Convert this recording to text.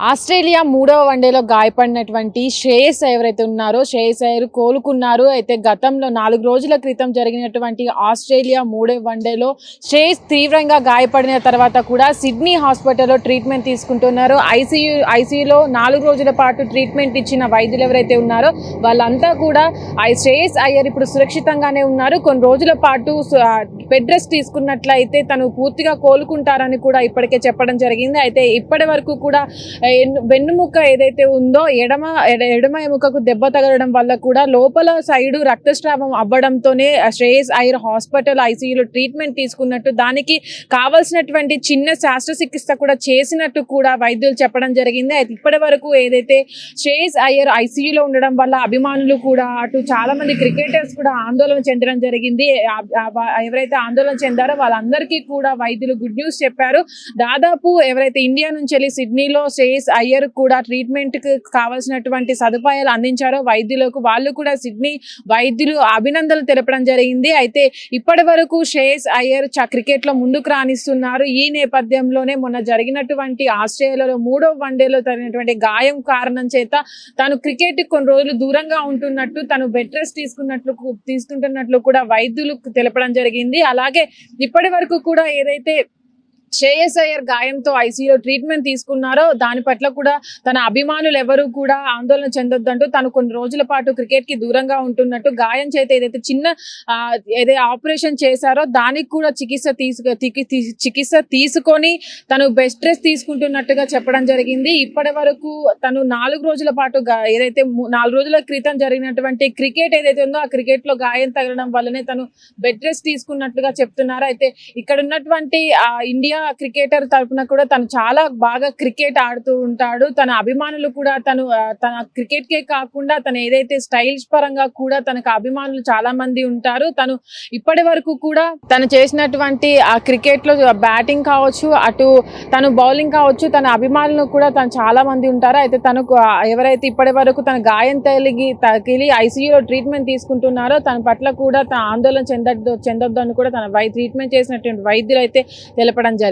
Australia మూడవ వన్డేలో గాయపడినటువంటి శ్రేయస్ ఎవరైతే ఉన్నారో శ్రేయస్ అయ్యర్ కోలుకున్నారు. అయితే గతంలో నాలుగు రోజుల క్రితం జరిగినటువంటి ఆస్ట్రేలియా మూడవ వన్డేలో శ్రేయస్ తీవ్రంగా గాయపడిన తర్వాత కూడా సిడ్నీ హాస్పిటల్లో ట్రీట్మెంట్ తీసుకుంటున్నారు. ఐసీయూ ఐసీయూలో నాలుగు రోజుల పాటు ట్రీట్మెంట్ ఇచ్చిన వైద్యులు ఎవరైతే ఉన్నారో వాళ్ళంతా కూడా శ్రేయస్ అయ్యర్ ఇప్పుడు సురక్షితంగానే ఉన్నారు. కొన్ని రోజుల పాటు సు- బెడ్ రెస్ట్ తీసుకున్నట్లయితే తను పూర్తిగా కోలుకుంటారని కూడా ఇప్పటికే చెప్పడం జరిగింది. అయితే ఇప్పటి వరకు కూడా వెన్నుముక్క ఏదైతే ఉందో ఎడమ ఎడ- ఎడమ ఎముకకు దెబ్బ తగలడం వల్ల కూడా లోపల సైడు రక్తస్రావం అవ్వడంతోనే శ్రేయస్ ఐర్ హాస్పిటల్ ఐసీయూలో ట్రీట్మెంట్ తీసుకున్నట్టు దానికి కావాల్సినటువంటి చిన్న శాస్త్రచికిత్స కూడా చేసినట్టు కూడా వైద్యులు చెప్పడం జరిగింది. అయితే ఇప్పటి వరకు ఏదైతే శ్రేయస్ అయ్యర్ ఐసీయూలో ఉండడం వల్ల అభిమానులు కూడా అటు చాలా మంది క్రికెటర్స్ కూడా ఆందోళన చెందడం జరిగింది. ఎవరైతే ఆందోళన చెందారో వాళ్ళందరికీ కూడా వైద్యులు గుడ్ న్యూస్ చెప్పారు. దాదాపు ఎవరైతే ఇండియా నుంచి వెళ్ళి సిడ్నీలో శ్రేయస్ అయ్యర్ కూడా ట్రీట్మెంట్కి కావాల్సినటువంటి సదుపాయాలు అందించారో వైద్యులకు వాళ్ళు కూడా సిడ్నీ వైద్యులు అభినందనలు తెలపడం జరిగింది. అయితే ఇప్పటి వరకు శ్రేయస్ అయ్యర్ క్రికెట్లో ముందుకు రాణిస్తున్నారు. ఈ నేపథ్యంలోనే మొన్న జరిగినటువంటి ఆస్ట్రేలియాలో మూడో వన్డేలో జరిగినటువంటి గాయం కారణం చేత తను క్రికెట్ కొన్ని రోజులు దూరంగా ఉంటున్నట్టు తను బెడ్ రెస్ట్ తీసుకున్నట్లు తీసుకుంటున్నట్లు కూడా వైద్యులు తెలపడం జరిగింది. అలాగే ఇప్పటి వరకు కూడా ఏదైతే శ్రేయస్ అయ్యర్ గాయంతో ఐసీలో ట్రీట్మెంట్ తీసుకున్నారో దాని పట్ల కూడా తన అభిమానులు ఎవరు కూడా ఆందోళన చెందొద్దంటూ తను కొన్ని రోజుల పాటు క్రికెట్కి దూరంగా ఉంటున్నట్టు గాయం చేత ఏదైతే చిన్న ఏదైతే ఆపరేషన్ చేశారో దానికి కూడా చికిత్స తీసుకు చికిత్స తీసుకొని తను బెస్ట్ రెస్ట్ తీసుకుంటున్నట్టుగా చెప్పడం జరిగింది. ఇప్పటి వరకు తను నాలుగు రోజుల పాటు ఏదైతే నాలుగు రోజుల క్రితం జరిగినటువంటి క్రికెట్ ఏదైతే ఉందో ఆ క్రికెట్లో గాయం తగలడం వల్లనే తను బెడ్ రెస్ట్ తీసుకున్నట్టుగా చెప్తున్నారు. అయితే ఇక్కడ ఉన్నటువంటి ఇండియా క్రికెటర్ తరపున కూడా తను చాలా బాగా క్రికెట్ ఆడుతూ ఉంటాడు. తన అభిమానులు కూడా తను తన క్రికెట్ కే కాకుండా తను ఏదైతే స్టైల్స్ పరంగా కూడా తనకు అభిమానులు చాలా మంది ఉంటారు. తను ఇప్పటి వరకు కూడా తను చేసినటువంటి ఆ క్రికెట్లో బ్యాటింగ్ కావచ్చు అటు తను బౌలింగ్ కావచ్చు తన అభిమానులు కూడా తను చాలా మంది ఉంటారు. అయితే తనకు ఎవరైతే ఇప్పటి వరకు తన గాయం తగిలి తగిలి ఐసీయూలో ట్రీట్మెంట్ తీసుకుంటున్నారో తన పట్ల కూడా తన ఆందోళన చెందొద్దు చెందొద్దు అని కూడా తన వై ట్రీట్మెంట్ చేసినటువంటి వైద్యులు అయితే తెలపడం జరిగింది.